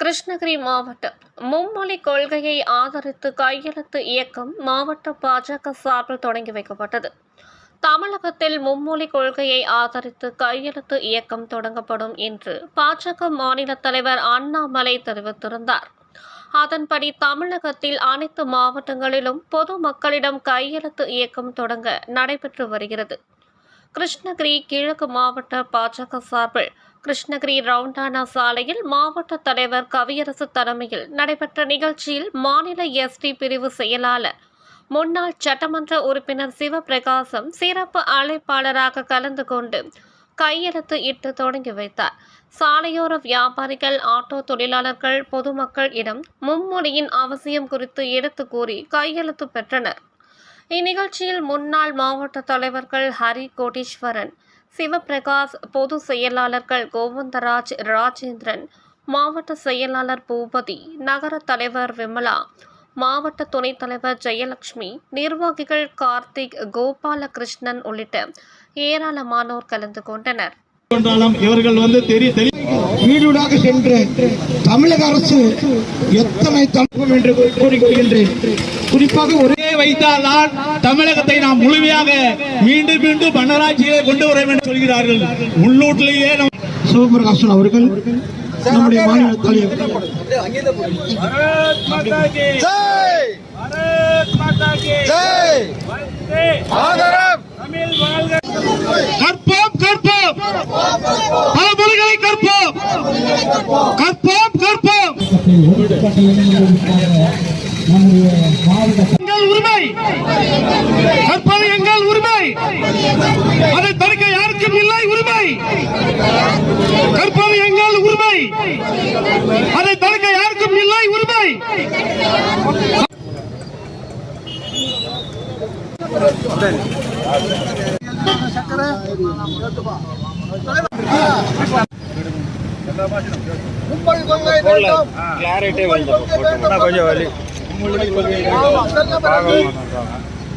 கிருஷ்ணகிரி மாவட்டம் மும்மொழி கொள்கையை ஆதரித்து கையெழுத்து இயக்கம் மாவட்ட பாஜக சார்பில் தொடங்கி வைக்கப்பட்டது. தமிழகத்தில் மும்மொழி கொள்கையை ஆதரித்து கையெழுத்து இயக்கம் தொடங்கப்படும் என்று பாஜக மாநில தலைவர் அண்ணாமலை தெரிவித்திருந்தார். அதன்படி தமிழகத்தில் அனைத்து மாவட்டங்களிலும் பொதுமக்களிடம் கையெழுத்து இயக்கம் தொடங்க நடைபெற்று வருகிறது. கிருஷ்ணகிரி கிழக்கு மாவட்ட பாஜக சார்பில் கிருஷ்ணகிரி ரவுண்டானா சாலையில் மாவட்ட தலைவர் கவியரசு தலைமையில் நடைபெற்ற நிகழ்ச்சியில் மாநில எஸ்டி பிரிவு செயலாளர் முன்னாள் சட்டமன்ற உறுப்பினர் சிவபிரகாசம் சிறப்பு அழைப்பாளராக கலந்து கொண்டு கையெழுத்து இட்டு தொடங்கி வைத்தார். சாலையோர வியாபாரிகள் ஆட்டோ தொழிலாளர்கள் பொதுமக்கள் இடம் மும்மொழியின் அவசியம் குறித்து எடுத்து கூறி கையெழுத்து பெற்றனர். இந்நிகழ்ச்சியில் முன்னாள் மாவட்ட தலைவர்கள் ஹரி கோடீஸ்வரன் சிவபிரகாஷ் பொது செயலாளர்கள் கோவிந்தராஜ் ராஜேந்திரன் மாவட்ட செயலாளர் பூபதி நகர தலைவர் விமலா மாவட்ட துணைத் தலைவர் ஜெயலட்சுமி நிர்வாகிகள் கார்த்திக் கோபாலகிருஷ்ணன் உள்ளிட்ட ஏராளமானோர் கலந்து கொண்டனர். கொண்டாலும் இவர்கள் வந்து வீடுடாக சென்று தமிழக அரசு எத்தனை தமிழகம் என்று கூறிக்கொள்கின்றேன் குறிப்பாக ஒரே வைத்தால்தான் தமிழகத்தை நாம் முழுமையாக மீண்டும் மீண்டும் மன்னராட்சியை கொண்டு வர வேண்டும் சொல்கிறார்கள். உள்ளூட்டிலேயே சிவபிரகாசன் அவர்கள் நம்முடைய மாநில தலைவர். கற்போம் கற்போம். பல மொழிகளை கற்போம். கற்போம் கற்போம். எங்கள் உரிமை. கற்பது எங்கள் உரிமை. அதை தடுக்க யாருக்கும் இல்லை உரிமை. கற்பது எங்கள் உரிமை அதை தடுக்க யாருக்கும் இல்லை உரிமை கிளாரிட்டி வந்து கொஞ்சம் வலி உங்களுக்கு